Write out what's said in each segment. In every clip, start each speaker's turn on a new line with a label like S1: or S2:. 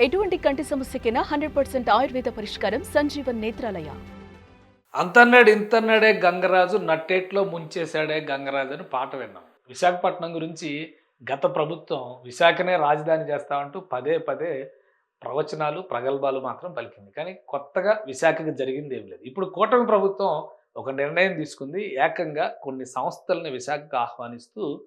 S1: ఎటువంటి కంటి సమస్యకైనా hundred percent Ayurveda పరిష్కారం సంజీవన్ నేత్రాలయ.
S2: అంతన్నాడు ఇంతన్నాడే గంగరాజు నట్టేట్లో ముంచేశాడే గంగరాజు అని పాట విన్నాం. విశాఖపట్నం గురించి గత ప్రభుత్వం విశాఖనే రాజధాని చేస్తామంటూ పదే పదే ప్రవచనాలు ప్రగల్భాలు మాత్రం పలికింది. కానీ కొత్తగా విశాఖకి జరిగింది ఏం లేదు. ఇప్పుడు కూటమి ప్రభుత్వం ఒక నిర్ణయం తీసుకుంది. ఏకంగా కొన్ని సంస్థలని విశాఖకు ఆహ్వానిస్తూ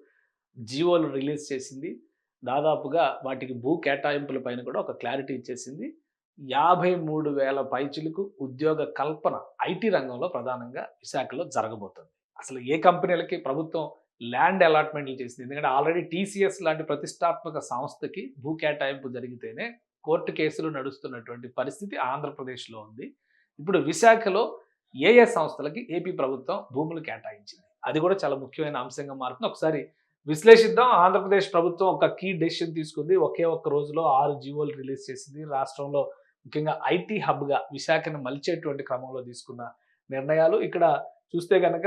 S2: జీవోలు రిలీజ్ చేసింది. దాదాపుగా వాటికి భూ కేటాయింపుల పైన కూడా ఒక క్లారిటీ ఇచ్చేసింది. యాభై మూడు వేల పైచులకు ఉద్యోగ కల్పన ఐటీ రంగంలో ప్రధానంగా విశాఖలో జరగబోతుంది. అసలు ఏ కంపెనీలకి ప్రభుత్వం ల్యాండ్ అలాట్మెంట్లు చేసింది? ఎందుకంటే ఆల్రెడీ టీసీఎస్ లాంటి ప్రతిష్టాత్మక సంస్థకి భూ కేటాయింపు జరిగితేనే కోర్టు కేసులు నడుస్తున్నటువంటి పరిస్థితి ఆంధ్రప్రదేశ్లో ఉంది. ఇప్పుడు విశాఖలో ఏ ఏ సంస్థలకి ఏపీ ప్రభుత్వం భూములు కేటాయించింది? అది కూడా చాలా ముఖ్యమైన అంశంగా మారుతుంది. ఒకసారి విశ్లేషిద్దాం. ఆంధ్రప్రదేశ్ ప్రభుత్వం ఒక కీ డెసిషన్ తీసుకుంది. ఒకే ఒక్క రోజులో ఆరు జీవోలు రిలీజ్ చేసింది. రాష్ట్రంలో ముఖ్యంగా ఐటీ హబ్గా విశాఖను మలిచేటువంటి క్రమంలో తీసుకున్న నిర్ణయాలు. ఇక్కడ చూస్తే కనుక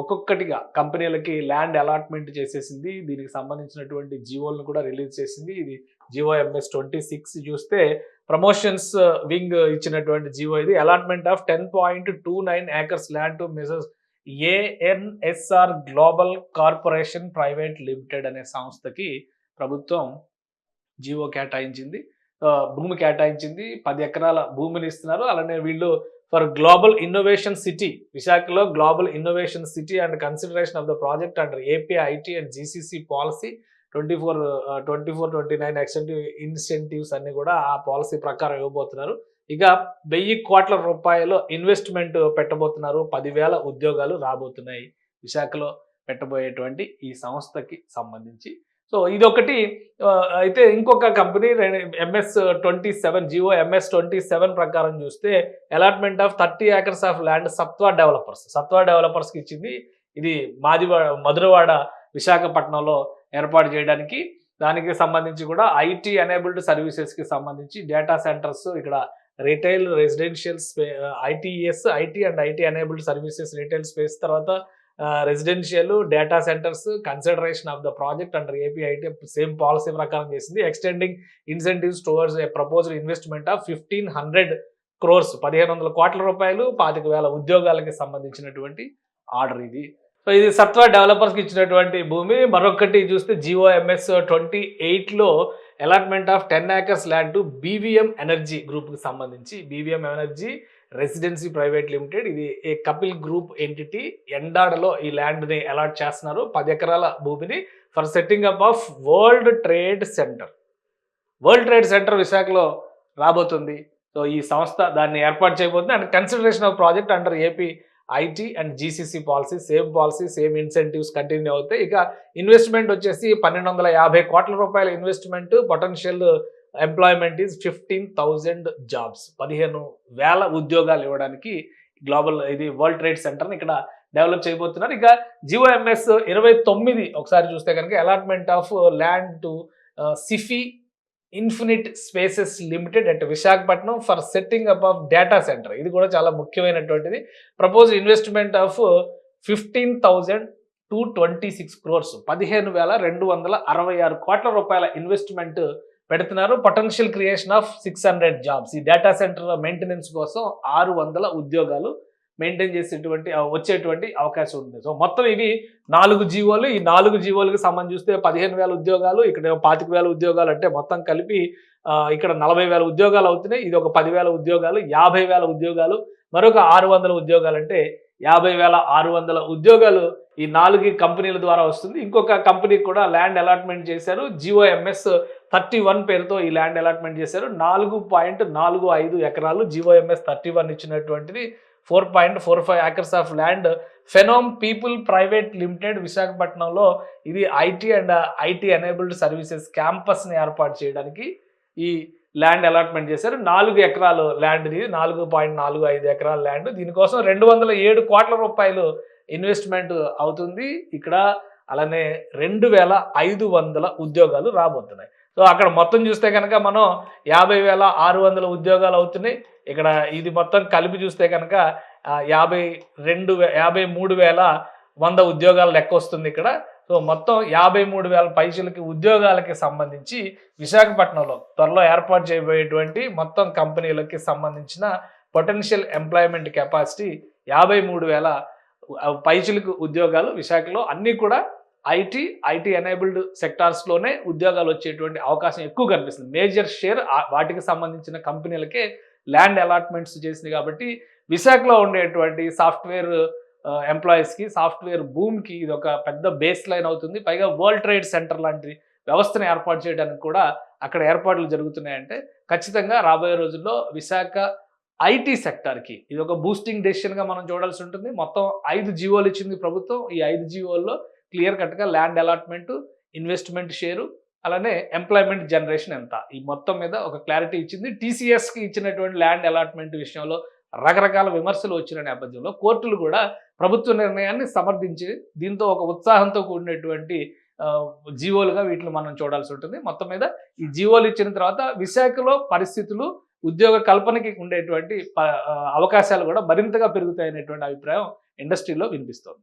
S2: ఒక్కొక్కటిగా కంపెనీలకి ల్యాండ్ అలాట్మెంట్ చేసేసింది. దీనికి సంబంధించినటువంటి జీవోలను కూడా రిలీజ్ చేసింది. ఇది జియో ఎంఎస్ ట్వంటీ సిక్స్. చూస్తే ప్రమోషన్స్ వింగ్ ఇచ్చినటువంటి జియో ఇది. Allotment of ten point two nine acres land to Mrs ANSR global corporation private limited అనే సంస్థకి ప్రభుత్వం జీవో కేటాయించింది. భూమి కేటాయించింది. పది ఎకరాల భూమిని ఇస్తున్నారు. అలానే వీళ్ళు ఫర్ గ్లోబల్ ఇన్నోవేషన్ సిటీ విశాఖలో global innovation city and consideration of the project under AP IT and GCC policy twenty four twenty four twenty nine ఎక్సెంటివ్ incentives అన్ని కూడా ఆ పాలసీ ప్రకారం ఇవ్వబోతున్నారు. ఇక వెయ్యి కోట్ల రూపాయలు ఇన్వెస్ట్మెంట్ పెట్టబోతున్నారు. పదివేల ఉద్యోగాలు రాబోతున్నాయి విశాఖలో పెట్టబోయేటువంటి ఈ సంస్థకి సంబంధించి. సో ఇదొకటి అయితే ఇంకొక company MS twenty seven GO MS twenty seven ప్రకారం చూస్తే allotment of thirty acres of land Sattva developers. Sattva డెవలపర్స్కి ఇచ్చింది. ఇది మాదివాడ మధురవాడ విశాఖపట్నంలో ఏర్పాటు చేయడానికి దానికి సంబంధించి కూడా ఐటీ ఎనేబుల్డ్ సర్వీసెస్కి సంబంధించి డేటా సెంటర్స్ ఇక్కడ retail residential స్పే ITES IT and IT enabled services retail space తర్వాత residential data centres consideration of the project under APIT same policy ప్రకారం చేసింది. Extending incentives towards a proposal investment of fifteen hundred crores పదిహేను వందల కోట్ల రూపాయలు పాతిక వేల ఉద్యోగాలకి సంబంధించినటువంటి ఆర్డర్ ఇది. సో ఇది సత్వ డెవలపర్స్కి ఇచ్చినటువంటి భూమి. మరొకటి చూస్తే జియో ఎంఎస్ ట్వంటీ ఎయిట్లో allotment of ten acres land to BVM energy గ్రూప్కి సంబంధించి. BVM energy residency private limited ఇది ఏ కపిల్ గ్రూప్ ఎంటిటీ ఎండాడలో ఈ ల్యాండ్ని అలాట్ చేస్తున్నారు. పది ఎకరాల భూమిని for setting up of world trade centre world trade centre విశాఖలో రాబోతుంది. సో ఈ సంస్థ దాన్ని ఏర్పాటు చేయబోతుంది. And consideration of project under AP IT and GCC policy same policy same incentives continue అవుతాయి ఇక ఇన్వెస్ట్మెంట్ వచ్చేసి పన్నెండు వందల యాభై కోట్ల రూపాయల investment potential employment is fifteen thousand jobs పదిహేను వేల ఉద్యోగాలు ఇవ్వడానికి గ్లోబల్ ఇది వరల్డ్ ట్రేడ్ సెంటర్ని ఇక్కడ డెవలప్ చేయబోతున్నారు. ఇక జియో ఇరవై తొమ్మిది ఒకసారి చూస్తే కనుక allotment of land to Sify infinite spaces limited at Visakhapatnam for setting up of data centre. ఇది కూడా చాలా ముఖ్యమైనటువంటిది. Propose investment of fifteen thousand two twenty six crores. పదిహేను వేల రెండు వందల అరవై ఆరు కోట్ల రూపాయల ఇన్వెస్ట్మెంట్ పెడుతున్నారు. Potential creation of six hundred jobs. ఈ డేటా సెంటర్ మెయింటెనెన్స్ కోసం ఆరు వందల ఉద్యోగాలు మెయింటైన్ చేసేటువంటి వచ్చేటువంటి అవకాశం ఉంది. సో మొత్తం ఇవి నాలుగు జీవోలు. ఈ నాలుగు జీవోలకు సంబంధించి చూస్తే పదిహేను వేల ఉద్యోగాలు ఇక్కడ పాతిక వేల ఉద్యోగాలు అంటే మొత్తం కలిపి ఇక్కడ నలభై వేల ఉద్యోగాలు అవుతున్నాయి. ఇది ఒక పదివేల ఉద్యోగాలు యాభై వేల ఉద్యోగాలు. మరొక ఆరు వందల ఉద్యోగాలు అంటే యాభై వేల ఆరు వందల ఉద్యోగాలు ఈ నాలుగు కంపెనీల ద్వారా వస్తుంది. ఇంకొక కంపెనీకి కూడా ల్యాండ్ అలాట్మెంట్ చేశారు. GO MS MS thirty one పేరుతో ఈ ల్యాండ్ అలాట్మెంట్ చేశారు. నాలుగు పాయింట్ నాలుగు ఐదు ఎకరాలు GO MS MS thirty one ఇచ్చినటువంటిది four point four five acres of land Phenom people private limited విశాఖపట్నంలో ఇది IT and IT enabled services క్యాంపస్ని ఏర్పాటు చేయడానికి ఈ ల్యాండ్ అలాట్మెంట్ చేశారు. నాలుగు ఎకరాలు ల్యాండ్ ఇది నాలుగు పాయింట్ నాలుగు ఐదు ఎకరాల ల్యాండ్ దీనికోసం రెండు వందల ఏడు కోట్ల రూపాయలు ఇన్వెస్ట్మెంట్ అవుతుంది. ఇక్కడ అలానే రెండు వేల ఐదు వందల ఉద్యోగాలు రాబోతున్నాయి. సో అక్కడ మొత్తం చూస్తే కనుక మనం యాభై వేల ఆరు వందల ఉద్యోగాలు అవుతున్నాయి. ఇక్కడ ఇది మొత్తం కలిపి చూస్తే కనుక యాభై రెండు యాభై మూడు వేల వంద ఉద్యోగాలు లెక్క వస్తుంది ఇక్కడ. సో మొత్తం యాభై మూడు వేల పైసలకి ఉద్యోగాలకి సంబంధించి విశాఖపట్నంలో త్వరలో ఏర్పాటు చేయబోయేటువంటి మొత్తం కంపెనీలకి సంబంధించిన పొటెన్షియల్ ఎంప్లాయ్మెంట్ కెపాసిటీ యాభై మూడు వేల పైచులకు ఉద్యోగాలు విశాఖలో అన్నీ కూడా ఐటీ ఐటీ ఎనేబుల్డ్ సెక్టార్స్లోనే ఉద్యోగాలు వచ్చేటువంటి అవకాశం ఎక్కువ కనిపిస్తుంది. మేజర్ షేర్ వాటికి సంబంధించిన కంపెనీలకే ల్యాండ్ అలాట్మెంట్స్ చేసింది కాబట్టి విశాఖలో ఉండేటువంటి సాఫ్ట్వేర్ ఎంప్లాయీస్కి సాఫ్ట్వేర్ భూమికి ఇది ఒక పెద్ద బేస్ లైన్ అవుతుంది. పైగా వరల్డ్ ట్రేడ్ సెంటర్ లాంటి వ్యవస్థను ఏర్పాటు చేయడానికి కూడా అక్కడ ఏర్పాట్లు జరుగుతున్నాయంటే ఖచ్చితంగా రాబోయే రోజుల్లో విశాఖ ఐటీ సెక్టార్కి ఇది ఒక బూస్టింగ్ డెసిషన్గా మనం చూడాల్సి ఉంటుంది. మొత్తం ఐదు జీవోలు ఇచ్చింది ప్రభుత్వం. ఈ ఐదు జీవోల్లో క్లియర్ కట్గా ల్యాండ్ అలాట్మెంట్ ఇన్వెస్ట్మెంట్ షేరు అలానే ఎంప్లాయ్మెంట్ జనరేషన్ ఎంత. ఈ మొత్తం మీద ఒక క్లారిటీ ఇచ్చింది. టీసీఎస్కి ఇచ్చినటువంటి ల్యాండ్ అలాట్మెంట్ విషయంలో రకరకాల విమర్శలు వచ్చిన నేపథ్యంలో కోర్టులు కూడా ప్రభుత్వ నిర్ణయాన్ని సమర్థించి దీంతో ఒక ఉత్సాహంతో కూడినటువంటి జీవోలుగా వీటిని మనం చూడాల్సి ఉంటుంది. మొత్తం మీద ఈ జీవోలు ఇచ్చిన తర్వాత విశాఖలో పరిస్థితులు ఉద్యోగ కల్పనకి ఉండేటువంటి అవకాశాలు కూడా మరింతగా పెరుగుతాయనేటువంటి అభిప్రాయం ఇండస్ట్రీలో వినిపిస్తోంది.